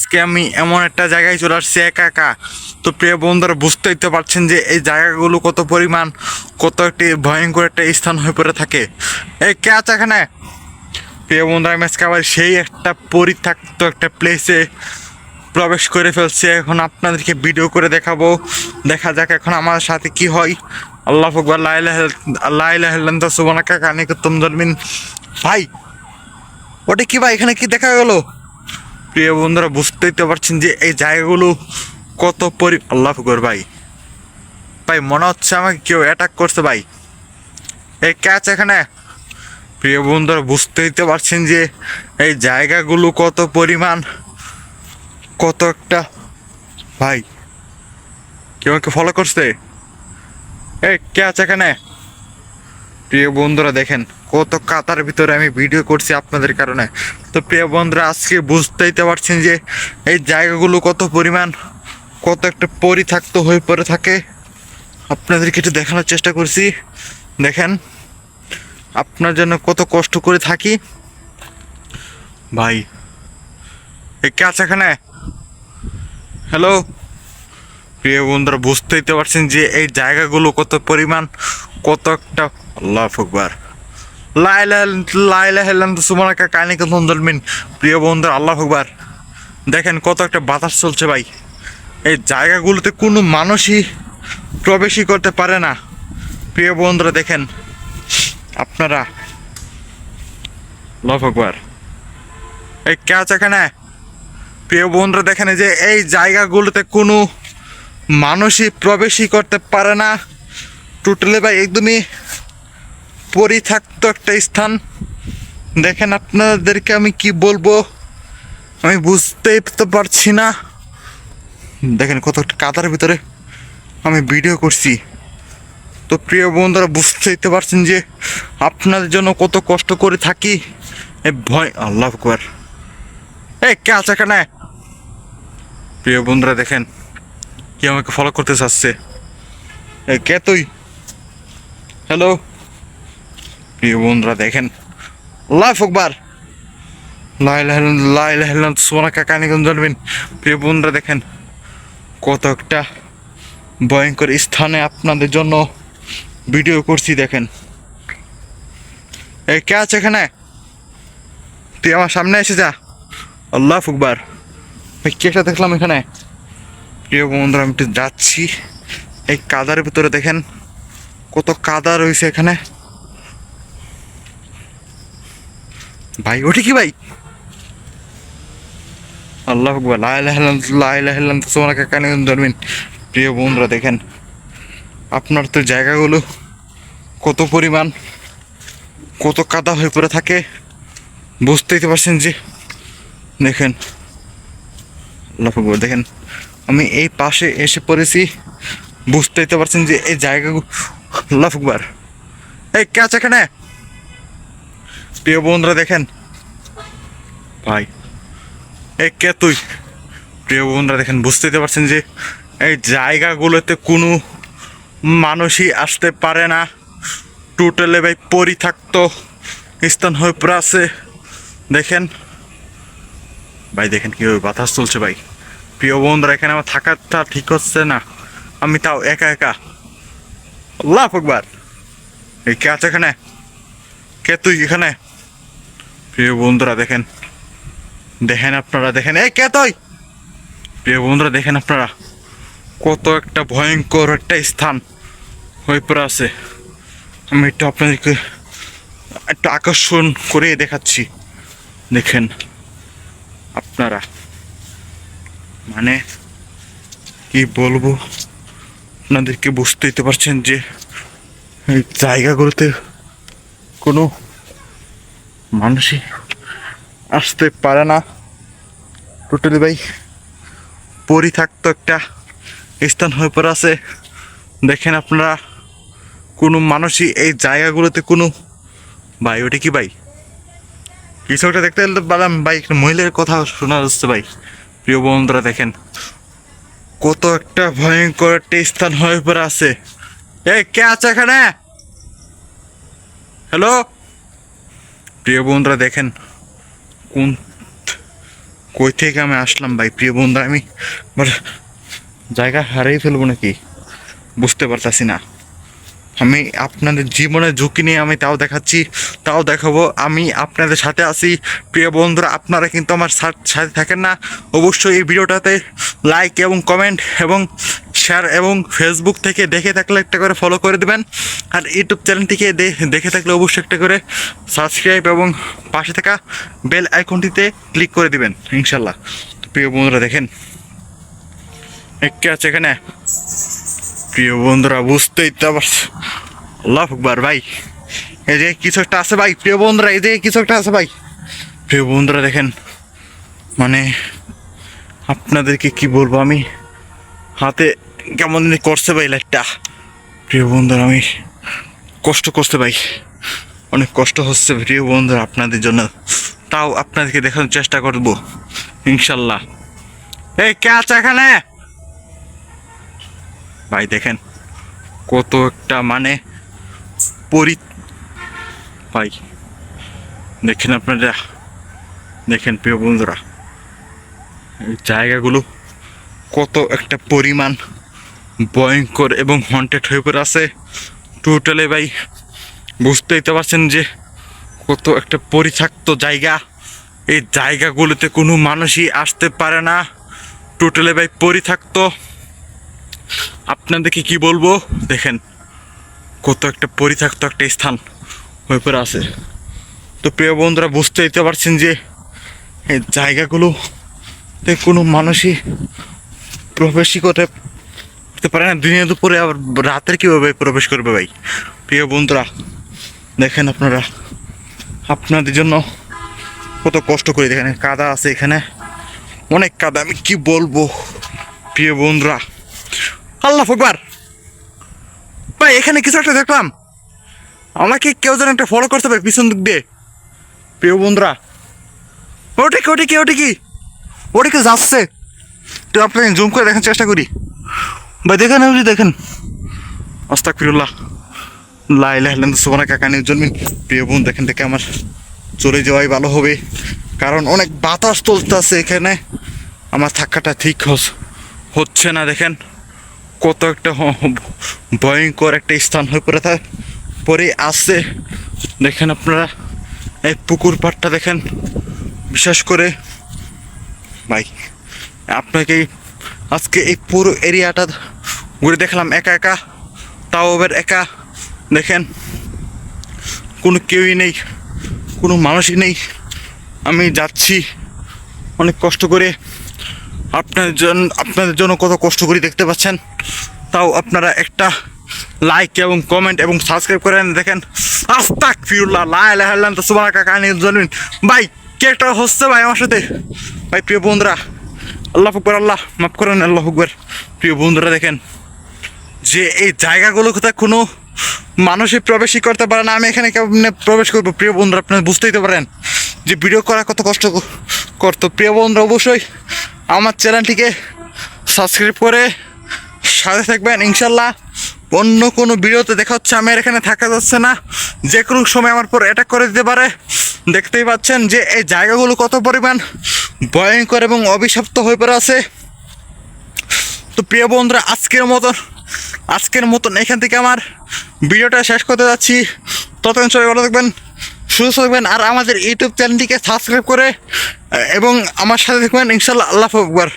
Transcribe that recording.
আজকে আমি এমন একটা জায়গায় চলে আসছি একা একা। তো প্রিয় বন্ধুরা বুঝতেই তো পারছেন যে এই জায়গাগুলো কত পরিমাণ, কত একটি ভয়ঙ্কর একটা স্থান হয়ে পড়ে থাকে। এই কে আছে এখানে? প্রিয় বন্ধুরা, আমি আজকে আবার সেই একটা পরিত্যক্ত একটা প্লেসে প্রবেশ করে ফেলছি। এখন আপনাদেরকে ভিডিও করে দেখাবো। দেখা যাক এখন আমার সাথে কি হয়। আল্লাহ ফকবার লাইলাহ সুবানাকা কানে তুম জন্মিন ভাই, ওটা কি ভাই? এখানে কি দেখা গেল? প্রিয় বন্ধুরা, বুঝতেই তো পারছেন যে এই জায়গাগুলো কত পরি আল্লাহ ফকর ভাই। ভাই, মনে হচ্ছে আমাকে কেউ অ্যাটাক করছে ভাই। এই ক্যাচ এখানে? প্রিয় বন্ধুরা, বুঝতেই তো পারছেন যে এই জায়গাগুলো কত পরিমাণ, কত একটা, ভাই, কেউ আমাকে ফলো করছে? এই কে আছে এখানে? প্রিয় বন্ধুরা দেখেন, কত কাতার ভিতরে আমি ভিডিও করছি আপনাদের কারণে। তো প্রিয় বন্ধুরা, আজকে বুঝতেই তো পারছেন যে এই জায়গাগুলো কত পরিমাণ, কত একটা পরিত্যক্ত হয়ে পড়ে থাকে। আপনাদেরকে একটু দেখানোর চেষ্টা করছি। দেখেন, আপনার জন্য কত কষ্ট করে থাকি। ভাই, এই কে আছে এখানে হ্যালো প্রিয় বন্ধুরা, বুঝতেই তো পারছেন যে এই জায়গাগুলো কত পরিমাণ, কত একটা আল্লাহ ফকবার সুমানাকা কাহিনী মিন। প্রিয় বন্ধুরা, আল্লাহ ফকবার দেখেন কত একটা বাতাস চলছে ভাই। এই জায়গাগুলোতে কোনো মানুষই প্রবেশই করতে পারে না। প্রিয় বন্ধুরা, দেখেন আপনারা। আল্লাহ ফকবার এই কে আছে এখানে? প্রিয় বন্ধুরা, দেখেন যে এই জায়গাগুলোতে কোনো মানুষই প্রবেশই করতে পারে না। টোটালি ভাই, একদমই পরিত্যক্ত একটা স্থান। দেখেন আপনাদেরকে আমি কি বলব, আমি বুঝতেই তো পারছি না। দেখেন কত কাদার ভিতরে আমি ভিডিও করছি। তো প্রিয় বন্ধুরা, বুঝতেই তো পারছেন যে আপনাদের জন্য কত কষ্ট করে থাকি। এ ভয়, আল্লাহ আকবার। এই, কে আছে এখানে? প্রিয় বন্ধুরা, দেখেন। কি আমাকে ফলো করতে চাচ্ছে? কে তুই? হ্যালো প্রিয় বন্ধুরা, দেখেন। লাইফ একবার। লাইলাম সোনা কাকা নিগম জানবেন? প্রিয় বন্ধুরা, দেখেন। কত একটা ভয়ঙ্কর স্থানে আপনাদের জন্য ভিডিও করছি, দেখেন। এই কে আছে এখানে? তুই আমার সামনে এসে যা। আল্লাহ ফুকবার ভাই কেটা দেখলাম এখানে? প্রিয় বন্ধুরা, আমি একটু যাচ্ছি। এই কাদার ভিতরে দেখেন কত কাদা রয়েছে এখানে। ভাই ওটি কি ভাই? আল্লাহ ধরবেন? প্রিয় বন্ধুরা, দেখেন আপনার তো জায়গাগুলো কত পরিমাণ, কত কাদা হয়ে পড়ে থাকে। বুঝতেই তো পারছেন যে, দেখেন, আল্লাহ দেখেন আমি এই পাশে এসে পড়েছি। বুঝতেই তো পারছেন যে এই জায়গাগুলো আল্লাহ আকবার এই কে আছে এখানে? প্রিয় বন্ধুরা দেখেন। ভাই, এই কে তুই? প্রিয় বন্ধুরা দেখেন, বুঝতেই তো পারছেন যে এই জায়গাগুলোতে কোনো মানুষই আসতে পারে না। টোটালে ভাই পরিত্যক্ত স্থান হয়ে পড়ে আছে। দেখেন। ভাই দেখেন কীভাবে বাতাস চলছে ভাই। প্রিয় বন্ধুরা, এখানে আমার থাকাটা ঠিক হচ্ছে না। আমি তাও একা একা। আল্লাহ একবার এই কে আছে এখানে? কে তুই এখানে? প্রিয় বন্ধুরা, দেখেন। দেখেন আপনারা, দেখেন। এই কে তুই? প্রিয় বন্ধুরা, দেখেন আপনারা। কত একটা ভয়ঙ্কর একটা স্থান হয়ে পড়ে আছে। আমি একটু আপনাদেরকে একটু আকর্ষণ করে দেখাচ্ছি। দেখেন আপনারা। মানে কি বলব? আপনাদেরকে বুঝতেই তো পারছেন যে জায়গাগুলোতে কোনো মানুষই আসতে পারে না। টোটালি ভাই, পরিত্যক্ত একটা স্থান হয়ে পড়ে আছে। দেখেন আপনারা, কোনো মানুষই এই জায়গাগুলোতে কোনো ভাই, ওটা কি ভাই? কিছু একটা দেখতে পেলাম ভাই মহিলার কথা শোনা যাচ্ছে ভাই। প্রিয় বন্ধুরা দেখেন, কত একটা ভয়ঙ্কর একটা স্থান হয়ে পড়ে আছে। এই, কে আছে এখানে? হ্যালো প্রিয় বন্ধুরা দেখেন, কোন, কই থেকে আমি আসলাম ভাই? প্রিয় বন্ধু আমি জায়গা হারিয়ে ফেলব নাকি? বুঝতে পারতাছি না। আমি আপনাদের জীবনের ঝুঁকি নিয়ে আমি তাও দেখাচ্ছি, তাও দেখাবো। আমি আপনাদের সাথে আছি। প্রিয় বন্ধুরা, আপনারা কিন্তু আমার সাথ- থাকেন না। অবশ্যই এই ভিডিওটাতে লাইক এবং কমেন্ট এবং শেয়ার এবং ফেসবুক থেকে দেখে থাকলে একটা করে ফলো করে দেবেন। আর ইউটিউব চ্যানেলটিকে দে- দেখে থাকলে অবশ্যই একটা করে সাবস্ক্রাইব এবং পাশে থাকা বেল আইকনটিতে ক্লিক করে দিবেন ইনশাল্লাহ প্রিয় বন্ধুরা, দেখেন। কে আছে এখানে। প্রিয় বন্ধুরা, বুঝতেই তো আবার আল্লাহ আকবার ভাই। এই যে কিছু একটা আছে ভাই, প্রিয় বন্ধুরা, এই যে কিছু একটা আছে ভাই। প্রিয় বন্ধুরা, দেখেন মানে আপনাদেরকে কি বলব আমি? হাতে কেমন করছে ভাই লাইটটা। প্রিয় বন্ধুরা, আমি কষ্ট করতে ভাই। অনেক কষ্ট হচ্ছে প্রিয় বন্ধুরা আপনাদের জন্য। তাও আপনাদেরকে দেখানোর চেষ্টা করব, ইনশাল্লাহ। এই, কে আছে এখানে? ভাই, দেখেন কত একটা মানে পরি ভাই, দেখেন আপনারা, দেখেন প্রিয় বন্ধুরা, এই জায়গাগুলো কত একটা পরিমাণ ভয়ঙ্কর এবং হন্টেড হয়ে পড়ে আছে। টোটালে ভাই, বুঝতেই তো পারছেন যে কত একটা পরিত্যক্ত জায়গা। এই জায়গাগুলোতে কোনো মানুষই আসতে পারে না। টোটালে ভাই, পরিত্যক্ত। আপনাদেরকে কি বলব? দেখেন, কত একটা পরিত্যক্ত একটা স্থান হয়ে পড়ে আছে। তো প্রিয় বন্ধুরা বুঝতে দিতে পারছেন যে এই জায়গাগুলোতে কোনো মানুষই প্রবেশই করতে করতে পারে না। দিনের দুপুরে আবার রাতের কীভাবে প্রবেশ করবে ভাই? প্রিয় বন্ধুরা, দেখেন আপনারা, আপনাদের জন্য কত কষ্ট করে দেখেন। কাদা আছে এখানে, অনেক কাদা। আমি কি বলব? প্রিয় বন্ধুরা আল্লাহ ফুকবার ভাই, এখানে কিছু একটা দেখলাম। আমাকে কেউ যেন একটা ফলো করতে হবে পিছন দিক দিয়ে। প্রিয় বন্ধুরা, ওটা কি ওটা কি ওটা কি? ওটা কি যাচ্ছে? তো আপনাকে জুম করে দেখার চেষ্টা করি। ভাই, দেখেন ওই দেখেন। আস্তাক ফিরুল্লাহ লাইলা হেলেন কাকা নিয়ে জন্মিন প্রিয় বোন, দেখেন দেখে আমার চলে যাওয়াই ভালো হবে। কারণ অনেক বাতাস চলতেছে এখানে। আমার থাকাটা ঠিক হচ্ছে না, দেখেন। কত একটা ভয়ঙ্কর একটা স্থান হয়ে পড়ে থাকে পরে আসছে দেখেন আপনারা, এই পুকুর পাড়টা দেখেন। বিশেষ করে, ভাই, আপনাকে আজকে এই পুরো এরিয়াটা ঘুরে দেখলাম। একা একা, তাও একা। দেখেন, কোনো কেউই নেই, কোনো মানুষই নেই। আমি যাচ্ছি অনেক কষ্ট করে। আপনাদের জন্য আপনাদের জন্য কত কষ্ট করি দেখতে পাচ্ছেন? তাও আপনারা একটা লাইক এবং কমেন্ট এবং সাবস্ক্রাইব করেন। দেখেন আস্তাক ফিরুল্লাহ লাই লাহাল্লাম তো সুবাহ কাকা জানবেন ভাই, কে একটা হচ্ছে ভাই আমার সাথে? ভাই, প্রিয় বন্ধুরা, আল্লাহ ফুকবার আল্লাহ, মাফ করেন, আল্লাহ ফুকবার প্রিয় বন্ধুরা, দেখেন, যে এই জায়গাগুলো কোথায় কোনো মানুষই প্রবেশই করতে পারে না। আমি এখানে কেমনে প্রবেশ করব? প্রিয় বন্ধুরা, আপনারা বুঝতেই তো পারেন যে ভিডিও করা কত কষ্ট করতো। প্রিয় বন্ধুরা, অবশ্যই আমার চ্যানেলটিকে সাবস্ক্রাইব করে সাথে থাকবেন। ইনশাল্লাহ অন্য কোনো ভিডিওতে দেখা হচ্ছে। আমার এখানে থাকা যাচ্ছে না। যে কোনো সময় আমার পর অ্যাটাক করে দিতে পারে। দেখতেই পাচ্ছেন যে এই জায়গাগুলো কত পরিমাণ ভয়ঙ্কর এবং অভিশপ্ত হয়ে পড়ে আছে। তো প্রিয় বন্ধুরা, আজকের মতন আজকের মতন এখান থেকে আমার ভিডিওটা শেষ করতে যাচ্ছি। ততক্ষণ সবাই ভালো থাকবেন। সুস্থ থাকবেন আর আমাদের ইউটিউব চ্যানেলটিকে সাবস্ক্রাইব করে এবং আমার সাথে থাকবেন। ইনশাল্লাহ আল্লাহ আকবর